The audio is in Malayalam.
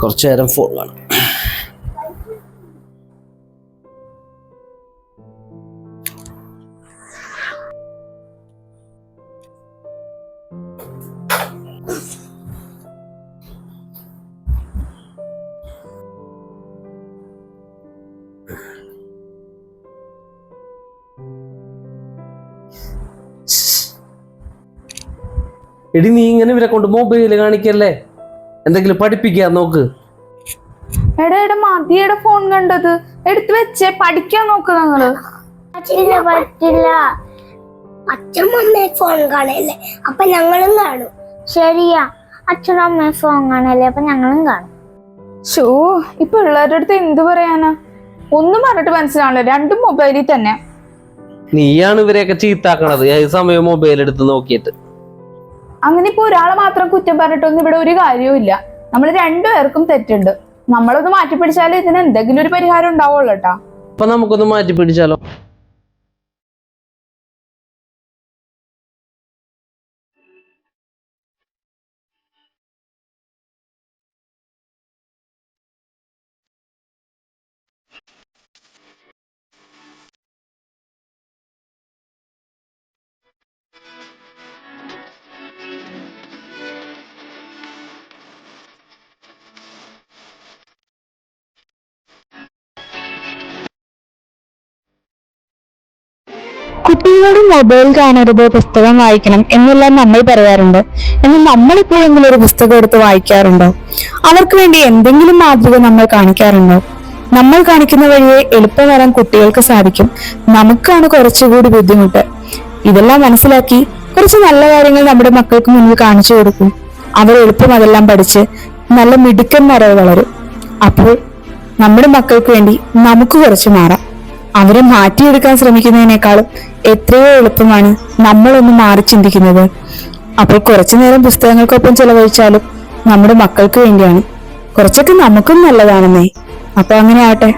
കുറച്ചു നേരം ഫോൺ കാണും എടി നീ ഇങ്ങനെ ഇവരെ കൊണ്ട് മൊബൈൽ കാണിക്കല്ലേ? എന്തെങ്കിലും പഠിപ്പിക്കാൻ നോക്ക്. എടാ എടാ മതിയുടെ ഫോൺ കണ്ടത്. എടുത്തു വെച്ചേ പഠിക്കാൻ നോക്ക് നിങ്ങൾ. പറ്റില്ല പറ്റില്ല അച്ഛൻ അമ്മയെ ഫോൺ കാണല്ലേ? അപ്പൊ ഞങ്ങളും കാണും. ശരിയാ. അച്ഛനും അമ്മയും ഫോൺ കാണല്ലേ? അപ്പൊ ഞങ്ങളും കാണും. ഷോ ഇപ്പൊ പിള്ളേരുടെ അടുത്ത് എന്ത് പറയാനാ? ഒന്നും പറഞ്ഞിട്ട് മനസ്സിലാവണല്ലോ. രണ്ടും മൊബൈലിൽ തന്നെ. നീയാണ് ഇവരെയൊക്കെ ചീത്താക്കണത്. ഏത് സമയം മൊബൈൽ എടുത്ത് നോക്കിയിട്ട്. അങ്ങനെ ഇപ്പൊ ഒരാളെ മാത്രം കുറ്റം പറഞ്ഞിട്ടൊന്നും ഇവിടെ ഒരു കാര്യവും ഇല്ല. നമ്മൾ രണ്ടുപേർക്കും തെറ്റുണ്ട്. നമ്മളൊന്ന് മാറ്റി ഇതിന് എന്തെങ്കിലും ഒരു പരിഹാരം ഉണ്ടാവുള്ളൂ കേട്ടാ അപ്പൊ നമുക്കൊന്ന് മാറ്റി പിടിച്ചാലോ കുട്ടികളോട് മൊബൈൽ കാണരുത് പുസ്തകം വായിക്കണം എന്നെല്ലാം നമ്മൾ പറയാറുണ്ട്. എന്നാൽ നമ്മൾ ഇപ്പോഴെങ്കിലും ഒരു പുസ്തകം എടുത്ത് വായിക്കാറുണ്ടോ? അവർക്ക് വേണ്ടി എന്തെങ്കിലും മാതൃക നമ്മൾ കാണിക്കാറുണ്ടോ? നമ്മൾ കാണിക്കുന്ന വഴിയെ എളുപ്പം വരാൻ കുട്ടികൾക്ക് സാധിക്കും. നമുക്കാണ് കുറച്ചുകൂടി ബുദ്ധിമുട്ട്. ഇതെല്ലാം മനസ്സിലാക്കി കുറച്ച് നല്ല കാര്യങ്ങൾ നമ്മുടെ മക്കൾക്ക് മുന്നിൽ കാണിച്ചു കൊടുക്കും. അവർ എളുപ്പം അതെല്ലാം പഠിച്ച് നല്ല മിടുക്കന്മാരായി വളരും. അപ്പോൾ നമ്മുടെ മക്കൾക്ക് വേണ്ടി നമുക്ക് കുറച്ച് മാറാം. അവരെ മാറ്റിയെടുക്കാൻ ശ്രമിക്കുന്നതിനേക്കാളും എത്രയോ എളുപ്പമാണ് നമ്മളൊന്ന് മാറി ചിന്തിക്കുന്നത്. അപ്പോൾ കുറച്ചു നേരം പുസ്തകങ്ങൾക്കൊപ്പം ചെലവഴിച്ചാലും നമ്മുടെ മക്കൾക്ക് വേണ്ടിയാണ്. കുറച്ചൊക്കെ നമുക്കും നല്ലതാണെന്നേ. അപ്പൊ അങ്ങനെ ആവട്ടെ.